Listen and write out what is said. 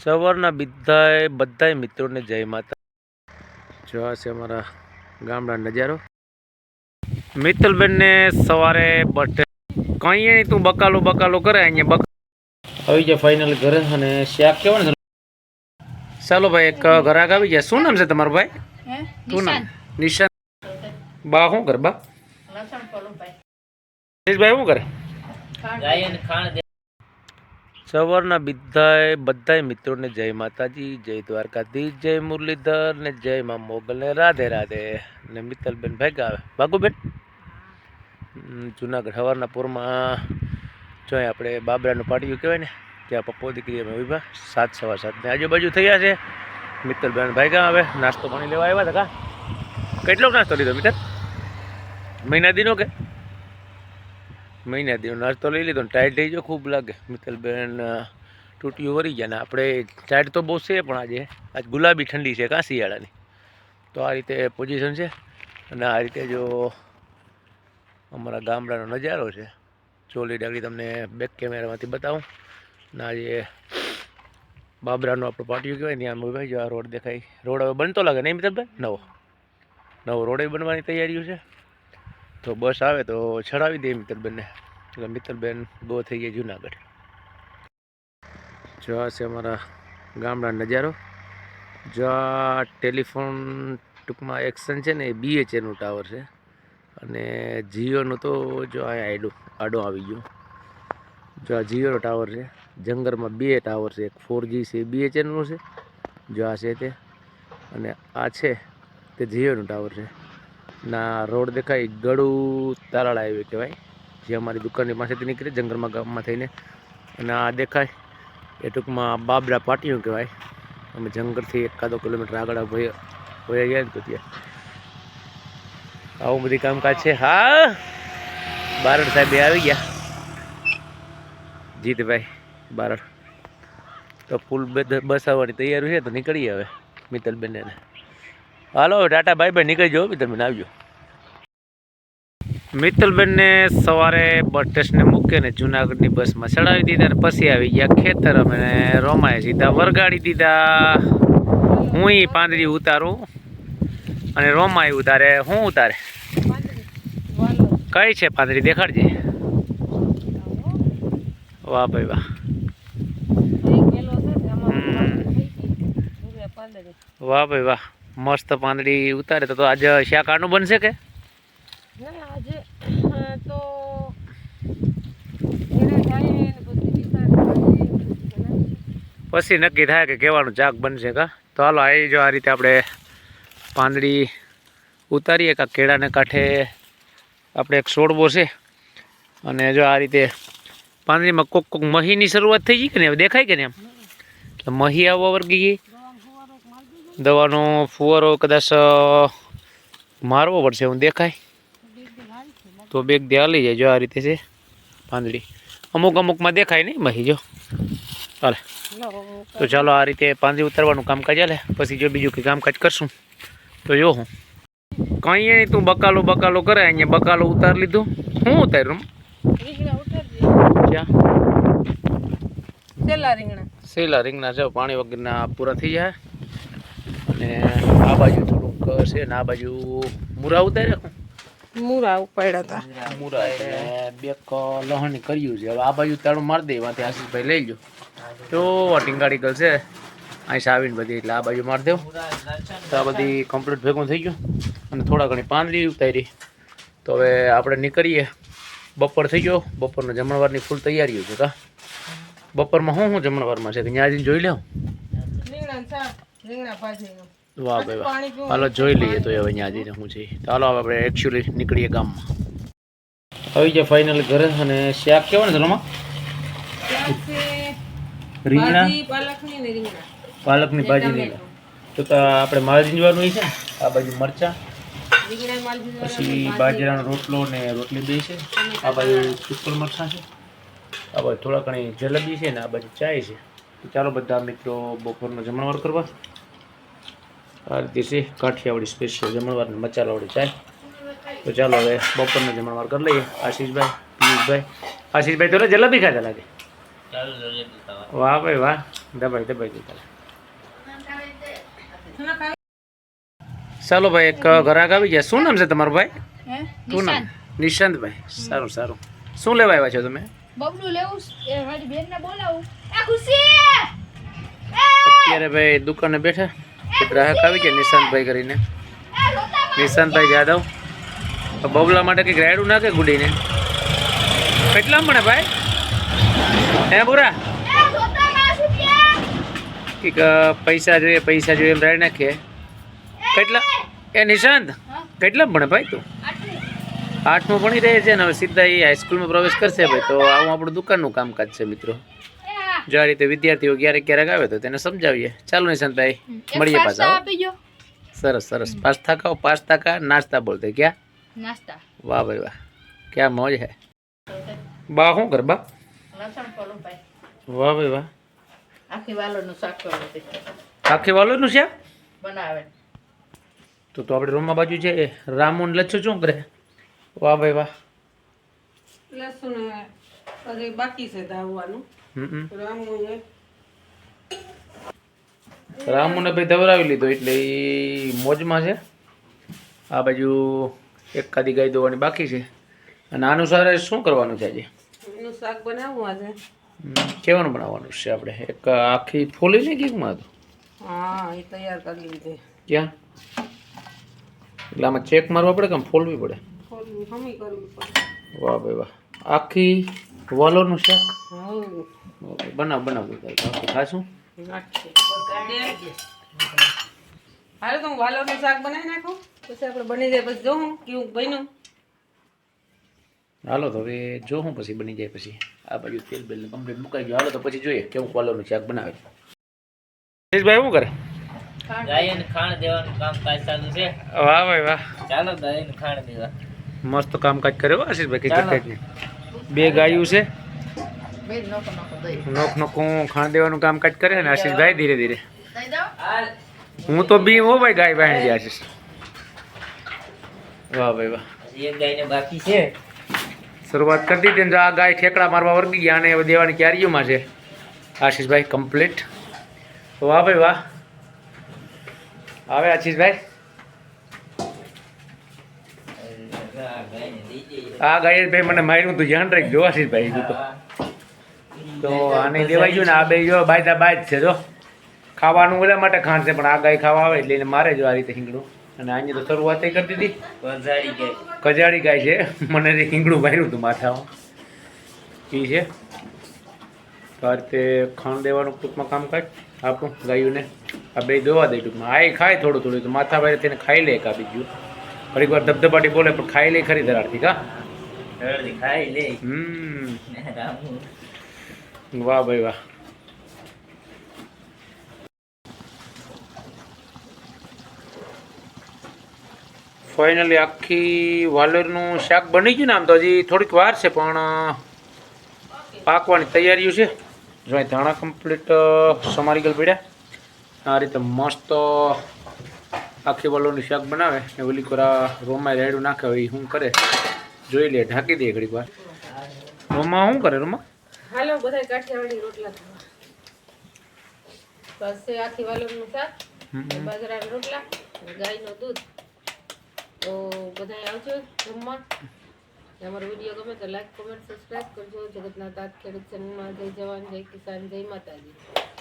સવારના બધાય બધાય મિત્રોને જય માતા. જો આ છે અમારા ગામડા નજારો. મિત્તલબેનને સવારે બટ કઈ નહીં તું બકાલો બકાલો કરે અહીંયા બક આવી જાય ફાઇનલ ઘરે અને શાક કેવા ને ચાલો ભાઈ એક ઘરાક આવી જાય. શું નામ છે તમારું ભાઈ? શું નામ? નિશાન. બા શું કરે? બા? લસણ ભાઈ. શું કરે? સવારના બધાએ બધાય મિત્રોને જય માતાજી, જય દ્વારકાધીશ, જય મુરલીધર ને જય મા મોગલ ને રાધે રાધે. ને મિત્તલબેન ભેગા આવે. ભાગુબેન જુનાગઢ સવારના પૂરમાં જો આપણે બાબરાનું પાટિયું કહેવાય ને, ત્યાં પપ્પો દીકરી અમે ઊભા સાત સવા સાતને આજુબાજુ થયા છે. મિત્તલબેન ભાઈગા આવે. નાસ્તો પાણી લેવા આવ્યા હતા કા? કેટલોક નાસ્તો લીધો મિત્ર મહિના દિનો કે? મહિના દીનો નાસ્તો લઈ લીધો ને ટાઈટ થઈ ગયો, ખૂબ લાગે. મિત્તલબેન બેન તૂટ્યું વળી ગયા ને આપણે ટાઈટ તો બહુ છે પણ આજે. આજ ગુલાબી ઠંડી છે કાં શિયાળાની તો આ રીતે પોઝિશન છે અને આ રીતે જો અમારા ગામડાનો નજારો છે. ચોલી ડાગડી તમને બેક કેમેરામાંથી બતાવું. ને આજે બાબરાનો આપણો પાટિયું કહેવાય ત્યાં ભાઈ જો આ રોડ દેખાય. રોડ હવે બનતો લાગે નહીં મિત્રભાઈ નવો. નવો રોડે બનવાની તૈયારીઓ છે. તો બસ આવે તો ચડાવી દઈએ મિત્રબેનને. એટલે મિત્રબેન બહુ થઈ ગયા જુનાગઢ. જો આ છે અમારા ગામડા નજારો. જો આ ટેલિફોન ટૂંકમાં એક્શન છે ને એ બીએચએનું ટાવર છે. અને જીઓનું તો જો અહીંયા આડું, આડો આવી ગયો. જો આ જીઓનો ટાવર છે. જંગલમાં બે ટાવર છે. એક ફોર જી છે બીએચએનનું છે. જો આ છે તે. અને આ છે તે જીઓનું ટાવર છે. ના, રોડ દેખાય ગળું તારાળ હાઈવે કહેવાય. જે અમારી દુકાનની પાસેથી નીકળે, જંગલમાં ગામમાં થઈને. અને આ દેખાય, એ ટૂંકમાં બાબરા પાટિયું કહેવાય. અમે જંગલથી એકાદો કિલોમીટર આગળ ભય, ભયા ગયા તો ત્યાં. આવું બધી કામકાજ છે. હા, બારડ સાહેબ આવી ગયા. જીતભાઈ બારડ. તો ફૂલ બસ આવવાની તૈયારી છે, તો નીકળીએ હવે મિત્તલબેન એને. હાલો ટાટા ભાઈ ભાઈ નીકળી જાઓ તમે આવજો. મિત્તલબેનને સવારે બસ સ્ટેશને મૂકીને જુનાગઢની બસમાં ચડાવી દીધા અને પછી આવી ગયા ખેતર અમે રોમાએ સીધા વરગાડી દીધા. હું ઈ પાંદડી ઉતારું અને રોમાય ઉતારે હું ઉતારે? કઈ છે પાંદડી? દેખાડજે. વાહ ભાઈ વાહ. વાહ ભાઈ વાહ. મસ્ત પાંદડી ઉતારે તો આજે શાકાનું બનશે કે? આજે તો પછી નક્કી થાય કે કેવાનું ચાક બનશે કા? તો હાલો આવી જો આ રીતે આપણે પાંદડી ઉતારીએ કાં કેળાને કાંઠે આપણે એક છોડવો છે. અને જો આ રીતે પાંદડીમાં કોક કોક મહીની શરૂઆત થઈ ગઈ કે ને દેખાય કે ને એમ? એટલે મહી આવવા વર્ગી ગઈ. દવાનો ફુવારો કદાચ મારવો પડશે હું દેખાય? તો બેગ દે હાલી જાય જો આ રીતે છે પાંદડી. અમુક અમુકમાં દેખાય નહીં મહી જો. હાલે. તો ચાલો આ રીતે પાંદડી ઉતારવાનું કામકાજ હાલે. પછી જો બીજું કંઈ કામકાજ કરશું. તો જો હું. કંઈ નહીં તું બકાલો બકાલો કરે અહીંયા બકાલો ઉતાર લીધું. હું ઉતાર્યું ક્યાં સેલા રીંગણા. સેલા રીંગણા છે પાણી વગરના પૂરા થઈ જાય. અને આ બાજુ થોડુંક છે ને આ બાજુ મૂરા ઉતાર્યા મુરા ઉપાડ્યા હતા મુરા એટલે બે ક લહણી કર્યું છે. હવે આ બાજુ તાળું મારી દે એમાંથી આશીષભાઈ લઈ લો તો ટીંગાડી ગલ છે અહીં આવીને બધી એટલે આ બાજુ મારી દેવું તો આ બધી કમ્પ્લીટ ભેગું થઈ ગયું. અને થોડા ઘણી પાંદડી ઉતારી. તો હવે આપણે નીકળીએ. બપોર થઈ ગયો. બપોરનો જમણવારની ફૂલ તૈયારીઓ છે કા. બપોરમાં શું શું જમણવારમાં છે? ત્યાં જઈને જોઈ લઉં રીંગણા શાક રીંગણા ભાજીનું વાહ ભાઈ વાહ. હાલો જોઈ લઈએ તો હવે ત્યાં જઈને શું છે તો હાલો આપણે એકચ્યુઅલી નીકળીએ ગામમાં. આવી જાય ફાઇનલ ઘરે અને શાક કેવા ને ચલોમાં રીંગણા? પાલકની રીંગણા. ભાજી તો તો આપણે માલ જીંજવાનું છે આ બાજુ મરચાં. પછી બાજરાનો રોટલો ને રોટલી બે છે. આ બાજુ સુકલ મરચાં છે. આ બાજુ થોડા ઘણી જલેબી છે ને આ બાજુ ચાય છે. ચાલો બધા મિત્રો બપોરનો જમણવાર કરવા. આ રીતે છે. કાઠિયાવાડી સ્પેશિયલ જમણવાર ને મસાલાવાળી ચાય તો ચાલો હવે બપોરનો જમણવાર કરી લઈએ. આશીષભાઈ પિયુષભાઈ. આશીષભાઈ તો જલેબી ખાતા લાગે? વાહ ભાઈ વાહ. દબાઈ દબાઈ દીધા ચાલો ભાઈ એક ઘરાક આવી ગયા. શું નામ છે તમારું ભાઈ? શું નામ? નિશાંતભાઈ. સારું સારું. શું લેવા આવ્યા છો તમે? બબલું લેવું મારી બેનને બોલાવું. અત્યારે ભાઈ દુકાને બેઠા. ગ્રાહક આવી ગયા નિશાંતભાઈ કરીને. નિશાંતભાઈ જાદવ. બબલા માટે કંઈક રાયડું નાખે ગુડીને. કેટલા મળે ભાઈ? હે બોરા? કંઈક પૈસા જોઈએ પૈસા જોઈએ એમ રાયડ નાખીએ કેટલા? એ નિશાંત, કેટલા ભણે ભાઈ તું? આઠમું ભણી રહે છે ને હવે સીધા એ હાઈસ્કૂલમાં પ્રવેશ કરશે ભાઈ. તો આવું આપણું દુકાનનું કામકાજ છે, મિત્રો. જો આ રીતે વિદ્યાર્થીઓ ક્યારેક ક્યારેક આવે તો તેને સમજાવીએ. ચાલો નિશાંતભાઈ મળીએ પાછા હો. આપી ગયો સરસ સરસ. પાંચ થાકા પાંચ થાકા નાસ્તા બોલતે. ક્યાં? નાસ્તા. વાહ ભાઈ વાહ. ક્યાં મોજ હે. બા શું કર બા? લસણ પલું ભાઈ. વાહ ભાઈ વાહ. આખી વાલોનું શાક કરું આખી વાલોનું છે બનાવે. તો તો આપણે રૂમમાં બાજુ છે રામુન લચ્છું શું કરે? વાહ ભાઈ વાહ. લસણ બાકી છે ધાવવાનું રામુને. ભાઈ ધવરાવી લીધો એટલે એ મોજમાં છે. આ બાજુ એક કાદી ગાય દોવાની બાકી છે. અને અનુસારે શું કરવાનું છે આજે? શાક બનાવવું આજે. કેવાનું બનાવવાનું છે આપણે? એક આખી ફૂલી ને કેકમાં હતું હા એ તૈયાર કરી લીધે. ક્યાં? એટલે આમાં ચેક મારવા પડે કે ફોલવી પડે? ખોલવું હમી કરવું પડે. વાહ ભાઈ વાહ. આખી વાલોનું શાક? હવ બનાવ બનાવ ખાશું? હાલો તો હું વાલોનું શાક બનાવી નાખું. પછી આપણે બની જાય પછી જોઉં કેવું બન્યું. હાલો તો હવે જો હું પછી બની જાય પછી. આ બાજુ તેલ બેલ કમ્પ્લીટ મુકાઈ ગયું. હાલો તો પછી જોઈએ કેવું વાલોનું શાક બનાવે. ભાઈ શું કરે? ગાયન ખાણ દેવાનું કામકાજ ચાલુ છે. વાહ ભાઈ વાહ. ચાલો ગાયન ખાણ દેવા. મસ્ત કામકાજ કર્યો આશીષભાઈ. ક્રિકેટની બે ગાયું છે. બે નોકો નોકો નોખ હું ખાણ દેવાનું કામકાજ કરે ને આશીષભાઈ ધીરે ધીરે. હું તો બી હો ભાઈ ગાય પાસે છે આશીષ. વાહ ભાઈ વાહ. એક ગાયને બાકી છે. શરૂઆત કરી દીધી ને આ ગાય ઠેકડા મારવા વર્ગી ગયા અને દેવાની ક્યારીઓમાં છે. આશીષભાઈ કમ્પ્લીટ વાહ ભાઈ વાહ. આવે આશીષભાઈ. આ ગાય ભાઈ મને માર્યું તું ધ્યાન રાખજો આશીષભાઈ તું તો. તો આને દેવાઈ ગયું ને આ બે જો બાય જ છે જો. ખાવાનું બધા માટે ખાણ છે પણ આ ગાય ખાવા આવે એટલે એને મારે જો આ રીતે હિંગડું અને આની તો શરૂઆત કરી દીધી. કજાડી ગાય. કજાડી ગાય છે. મને હિંગડું માર્યું હતું માથામાં એ છે. તો આ રીતે ખાણ દેવાનું ટૂંકમાં કામકાજ આપણું ગાયોને. આ બે દોવા દે ટૂંકમાં. આ ખાય થોડું થોડું. તો માથા ભાઈ તેને ખાઈ લે કા બીજું. ફરી વાર ધબધબાટી બોલે પણ ખાઈ લે ખરી ધરાડથી કા? ખાઈ લે. હમ. વાહ ભાઈ વાહ. ફાઇનલી આખી વાલરનું શાક બની ગયું ને આમ તો હજી થોડીક વાર છે, પણ પાકવાની તૈયારીઓ છે. જો અહીં ધાણા કમ્પ્લીટ સમારી ગયેલ પડ્યા. આ રીતે મસ્ત આખી વાલરનું શાક બનાવે ને ઓલી કોરા રોમાય રેડું નાખે, એ શું કરે? જોઈ લે, ઢાંકી દે ઘડીક વાર. રોમા શું કરે, રોમા? હાલો બધા કાઠિયાવાડી રોટલા ખાવા. બસ આખી વાલોનું શાક. બાજરાના રોટલા ગાયનું દૂધ. તો બધા આવજો જમવા. અમારો વીડિયો ગમે તો લાઈક કોમેન્ટ સબસ્ક્રાઈબ કરજો. જગતના તાત ખેડૂત ચેનલમાં જય જવાન જય કિસાન જય માતાજી.